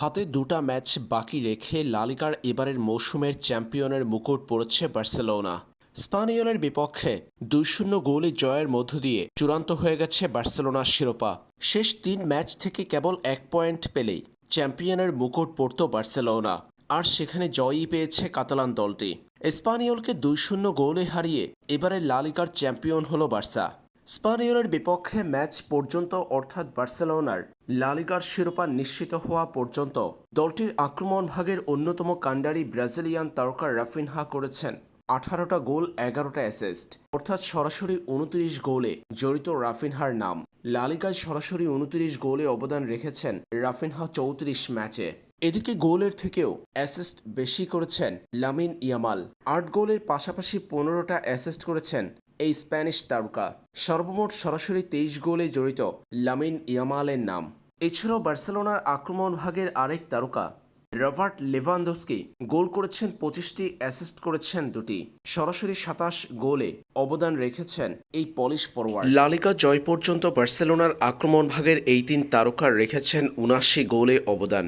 হাতে দুটা ম্যাচ বাকি রেখে লালিগার এবারের মৌসুমের চ্যাম্পিয়নের মুকুট পড়েছে বার্সেলোনা। স্পানিয়লের বিপক্ষে দুই শূন্য গোলে জয়ের মধ্য দিয়ে চূড়ান্ত হয়ে গেছে বার্সেলোনার শিরোপা। শেষ তিন ম্যাচ থেকে কেবল এক পয়েন্ট পেলেই চ্যাম্পিয়নের মুকুট পড়ত বার্সেলোনা, আর সেখানে জয়ই পেয়েছে কাতালান দলটি। স্পানিয়লকে দুই শূন্য গোলে হারিয়ে এবারে লালিগার চ্যাম্পিয়ন হল বার্সা। স্পানিয়লের বিপক্ষে ম্যাচ পর্যন্ত অর্থাৎ বার্সেলোনার লালিগার শিরোপা নিশ্চিত হওয়া পর্যন্ত দলটির আক্রমণ ভাগের অন্যতম কাণ্ডারি ব্রাজিলিয়ান তারকা রাফিনহা করেছেন আঠারোটা গোল, এগারোটা অ্যাসিস্ট অর্থাৎ সরাসরি উনত্রিশ গোলে জড়িত রাফিনহার নাম। লালিগায় সরাসরি উনত্রিশ গোলে অবদান রেখেছেন রাফিনহা চৌত্রিশ ম্যাচে। এদিকে গোলের থেকেও অ্যাসিস্ট বেশি করেছেন লামিন ইয়ামাল। আট গোলের পাশাপাশি পনেরোটা অ্যাসিস্ট করেছেন এই স্প্যানিশ তারকা সর্বমোট সরাসরি তেইশ গোলে জড়িত লামিন ইয়ামালের নাম। এছাড়াও বার্সেলোনার আক্রমণ ভাগের আরেক তারকা রবার্ট লেভানদোস্কি গোল করেছেন পঁচিশটি, অ্যাসিস্ট করেছেন দুটি। সরাসরি সাতাশ গোলে অবদান রেখেছেন এই পলিশ ফরওয়ার্ড লালিকা জয় পর্যন্ত বার্সেলোনার আক্রমণ ভাগের এই তিন তারকা রেখেছেন উনাশি গোলে অবদান।